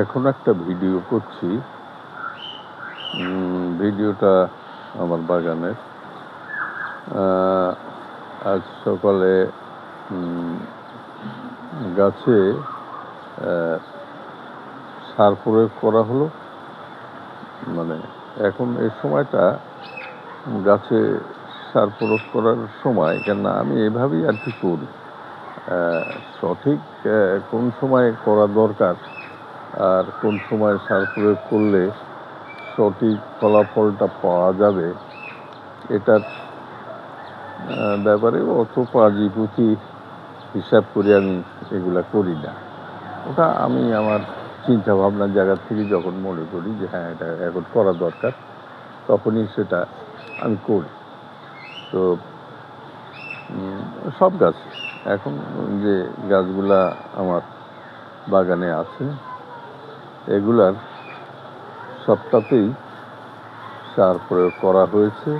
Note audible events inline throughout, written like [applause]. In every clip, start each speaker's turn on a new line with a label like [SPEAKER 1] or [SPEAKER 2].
[SPEAKER 1] এখন একটা ভিডিও করছি। ভিডিওটা আমার বাগানের। আজ সকালে গাছে সার প্রয়োগ করা হলো। মানে এখন এই সময়টা গাছে সার প্রয়োগ করার সময় কেন আমি এভাবেই আর কি করি। সঠিক কোন সময় করা দরকার আর কোন সময় সার প্রয়োগ করলে সঠিক ফলাফলটা পাওয়া যাবে, এটার ব্যাপারে অত পাজি পুঁথি হিসাব করে আমি এগুলা করি না। ওটা আমি আমার চিন্তা ভাবনার জায়গা থেকে যখন মনে করি যে হ্যাঁ এটা এখন করা দরকার, তখনই সেটা আমি করি। তো সব গাছ, এখন যে গাছগুলা আমার বাগানে আছে এগুলার সবটাতেই সার প্রয়োগ করা হয়েছে।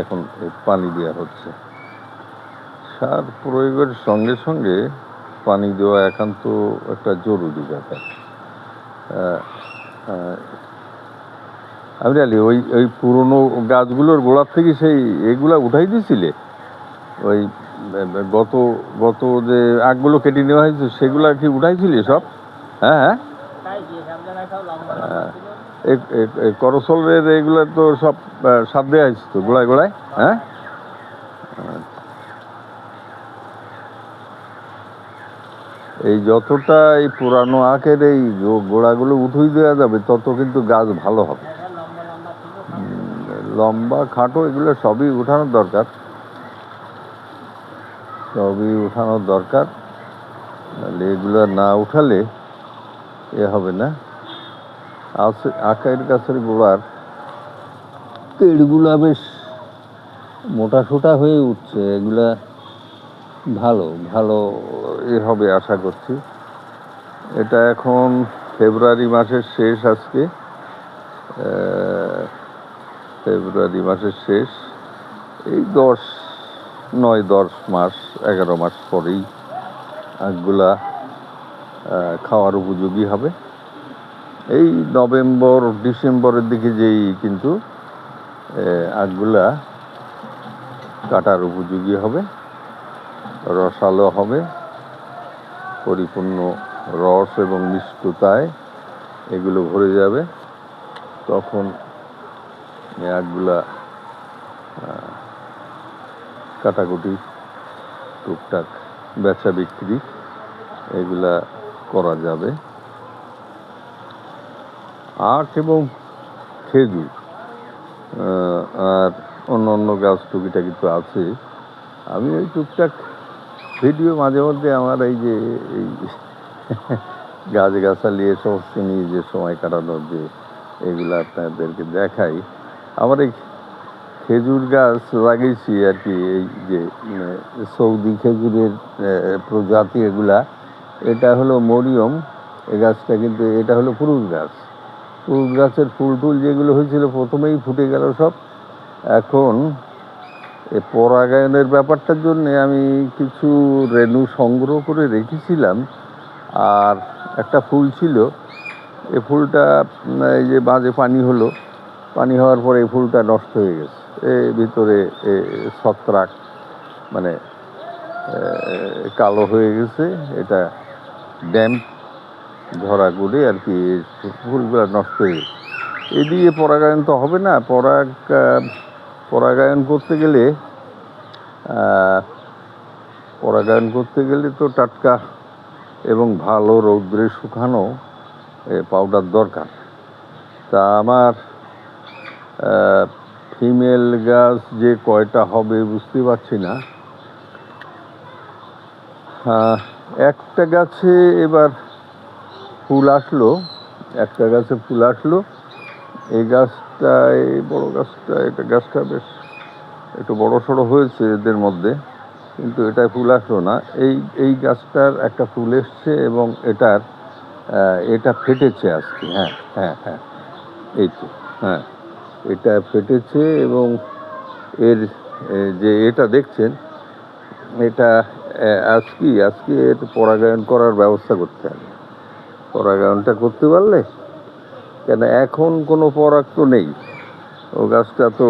[SPEAKER 1] এখন পানি দেওয়া হচ্ছে। সার প্রয়োগের সঙ্গে সঙ্গে পানি দেওয়া একান্ত একটা জরুরি ব্যাপার। আমি জানি, ওই ওই পুরনো গাছগুলোর গোড়ার থেকে সেই এগুলা উঠাই দিছিলে? ওই গত গত যে আগগুলো কেটে নেওয়া হয়েছে, সেগুলা কি উঠাইছিলে সব? হ্যাঁ? হ্যাঁ। করসলের এগুলো তো সব সার দেওয়া হয়েছে তো গোড়ায় গোড়ায় হ্যাঁ? এই যতটা এই পুরানো আখের এই গোড়াগুলো উঠুই দেওয়া যাবে তত কিন্তু গাছ ভালো হবে। লম্বা খাটো এগুলো সবই উঠানোর দরকার। সবই উঠানোর দরকার। এগুলো না উঠালে এ হবে না। আখের গাছের গোড়ার পেড়গুলা বেশ মোটা সোটা হয়ে উঠছে। এগুলা ভালো ভালো এ হবে আশা করছি। এটা এখন ফেব্রুয়ারি মাসের শেষ আজকে। ফেব্রুয়ারি মাসের শেষ। এই দশ, নয়, দশ মাস, এগারো মাস পরেই আখগুলা খাওয়ার উপযোগী হবে। এই নভেম্বর, ডিসেম্বরের দিকে যেই কিন্তু আখগুলা কাটার উপযোগী হবে, রসালো হবে, পরিপূর্ণ রস এবং মিষ্টতায় এগুলো ভরে যাবে। তখন আখগুলা কাটাকুটি, টুকটাক বেচা বিক্রি, এগুলা করা যাবে। আখ এবং খেজুর আর অন্য অন্য গাছ টুকিটাকি তো আছে। আমি ওই টুকটাক ভিডিও মাঝে মধ্যে আমার এই যে, এই [laughs] গাছ গাছালি এ সমস্ত নিয়ে যে সময় কাটানোর যে এগুলো আপনাদেরকে দেখাই, আমার এই খেজুর গাছ লাগিয়েছি আর কি, এই যে সৌদি খেজুরের প্রজাতি এগুলা। এটা হলো মরিয়ম এ গাছটা কিন্তু এটা হলো পুরুষ গাছ। পুরুষ গাছের ফুল টুল যেগুলো হয়েছিল প্রথমেই ফুটে গেল সব। এখন এ পরাগায়নের ব্যাপারটার জন্য আমি কিছু রেণু সংগ্রহ করে রেখেছিলাম আর একটা ফুল ছিল। এ ফুলটা এই যে বাঁধে পানি হলো পানি হওয়ার পরে এই ফুলটা নষ্ট হয়ে গেছে। এর ভিতরে এ, ছত্রাক মানে কালো হয়ে গেছে। এটা ড্যাম্প ধরা করে আর কি ফুলগুলো নষ্ট হয়ে এ দিয়ে পরাগায়ন তো হবে না পরাগ পরাগায়ন করতে গেলে পরাগায়ন করতে গেলে তো টাটকা এবং ভালো রৌদ্রে শুকানো পাউডার দরকার। তা আমার ফিমেল গাছ যে কয়টা হবে বুঝতে পারছি না। আহ, একটা গাছে এবার ফুল আসলো, একটা গাছে ফুল আসলো। এই গাছটা এই বড় গাছটা এটা গাছটা বেশ একটু বড় সড়ো হয়েছে এদের মধ্যে, কিন্তু এটা ফুল আসলো না। এই এই গাছটার একটা ফুল এসছে এবং এটার এটা ফেটেছে আজকে হ্যাঁ হ্যাঁ হ্যাঁ এই তো হ্যাঁ এটা ফেটেছে এবং এর যে এটা দেখছেন, এটা আজকে আজকে পরাগায়ন করার ব্যবস্থা করতে হবে। পরাগায়নটা করতে পারলে, কেন এখন কোনো পরাগ তো নেই। ও গাছটা তো,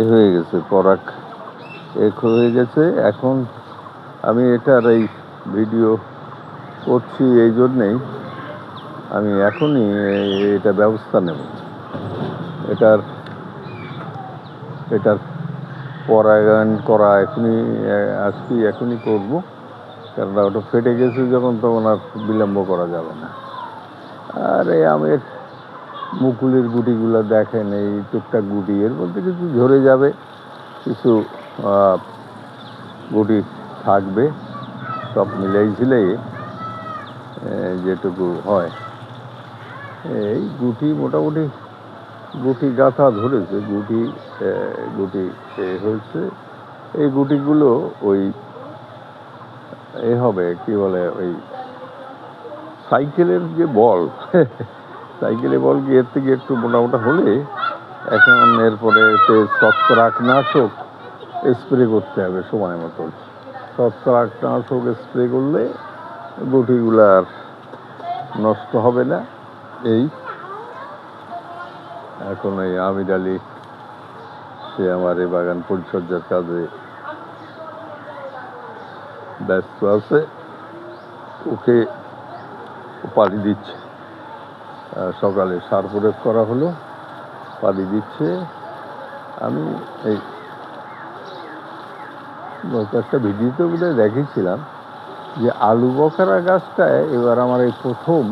[SPEAKER 1] এ হয়ে গেছে, পরাগ এক হয়ে গেছে। এখন আমি এটার এই ভিডিও করছি এই জন্যেই আমি এখনই এটা ব্যবস্থা নেব। এটার এটার পরাগায়ন করা এখনই আজকে এখনই করব। কেননা ওটা ফেটে গেছে যখন, তখন আর বিলম্ব করা যাবে না। আর এই আমের মুকুলের গুটিগুলো দেখেন, এই টুকটাক গুটি, এর মধ্যে কিছু ঝরে যাবে, কিছু গুটি থাকবে, সব মিলেই ঝিলেই যেটুকু হয়। এই গুটি মোটামুটি গুটি গাথা ধরেছে, গুটি গুটি হয়েছে। এই গুটিগুলো ওই, এ হবে, কি বলে, ওই সাইকেলের যে বল সাইকেলের বল এর থেকে একটু মোটামোটা হলে এখন এরপরে এতে ছত্রাকনাশক স্প্রে করতে হবে সময় মতো। ছত্রাকনাশক স্প্রে করলে গুটিগুলো আর নষ্ট হবে না। এই এখন এই আমির আলী, সে আমার এই বাগান পরিচর্যার কাজে ব্যস্ত আছে। ওকে পানি দিচ্ছে। সকালে সার প্রয়োগ করা হলো পানি দিচ্ছে। আমি এই একটা ভিডিওতে বোধহয় দেখেছিলাম যে আলু বখারা গাছটায় এবার আমার এই প্রথম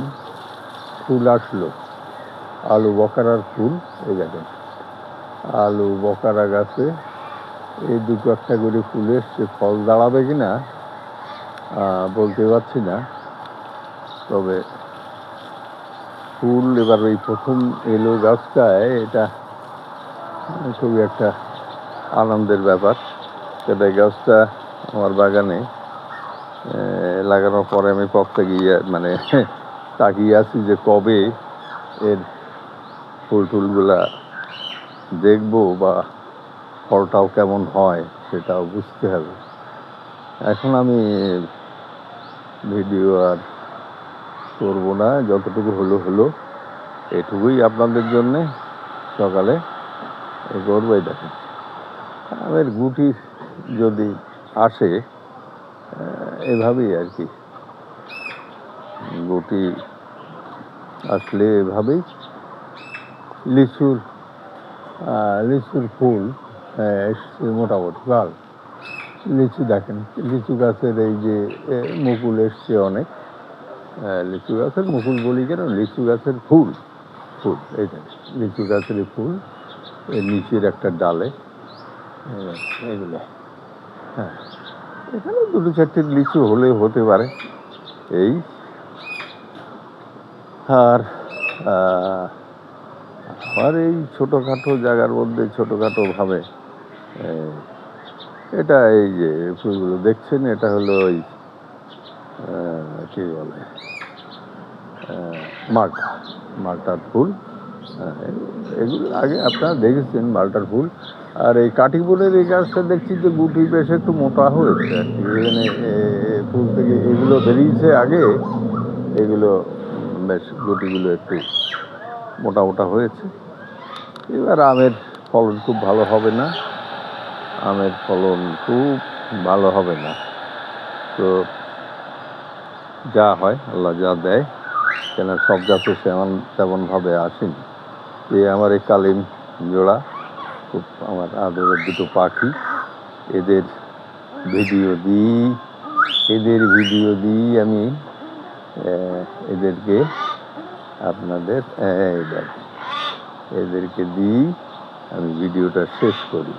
[SPEAKER 1] ফুল আসলো। আলু বখারার ফুল এই দেখেন। আলু বখারা গাছে এই দুটো একটা করে ফুল এসছে ফল দাঁড়াবে কিনা আহ, বলতে পারছি না। তবে ফুল এবার ওই প্রথম এলো গাছটায় এটা খুবই একটা আনন্দের ব্যাপার। সেটা গাছটা আমার বাগানে লাগানোর পরে আমি পক্ষে গিয়ে মানে [laughs] তাকিয়ে আছি যে কবে এর ফুল টুলগুলা দেখব বা ফলটাও কেমন হয় সেটাও বুঝতে হবে। এখন আমি ভিডিও আর করব না, যতটুকু হলো হলো এটুকুই আপনাদের জন্যে সকালে এ করব দেখেন। আমের গুটি যদি আসে এভাবেই আর কি। গুটি আসলে এভাবেই লিচুর লিচুর ফুল এসছে মোটামুটি, ভালো। লিচু দেখেন, লিচু গাছের এই যে মুকুল এসছে অনেক। লিচু গাছের মুকুল বলি কেন? লিচু গাছের ফুল ফুল, এই লিচু গাছের ফুল, এর নিচের একটা ডালে এগুলো হ্যাঁ। এখানে দুটো চারটে লিচু হলে হতে পারে, এই। আর আমার এই ছোটোখাটো জায়গার মধ্যে ছোটোখাটো ভাবে এটা এই যে ফুলগুলো দেখছেন, এটা হলো ওই কি বলে মাল্টা, মাল্টার ফুল। এগুলো আগে আপনারা দেখেছেন মাল্টার ফুল। আর এই ফুলের এই গাছটা দেখছি যে গুটি বেশ একটু মোটা হয়েছে। আর এখানে ফুল থেকে এগুলো বেরিয়েছে আগে। এগুলো বেশ গুটিগুলো একটু মোটা মোটা হয়েছে। এবার আমের ফলন খুব ভালো হবে না। আমের ফলন খুব ভালো হবে না। তো যা হয়, আল্লাহ যা দেয়, কেন সব গাছে সেমন, তেমনভাবে আসেনি। এই আমার এই কালিম জোড়া, খুব আমার আদরের দুটো পাখি। এদের ভিডিও দিই, এদের ভিডিও দিই আমি এদেরকে আপনাদের এই দেখেন, এদেরকে দিই আমি ভিডিওটা শেষ করি।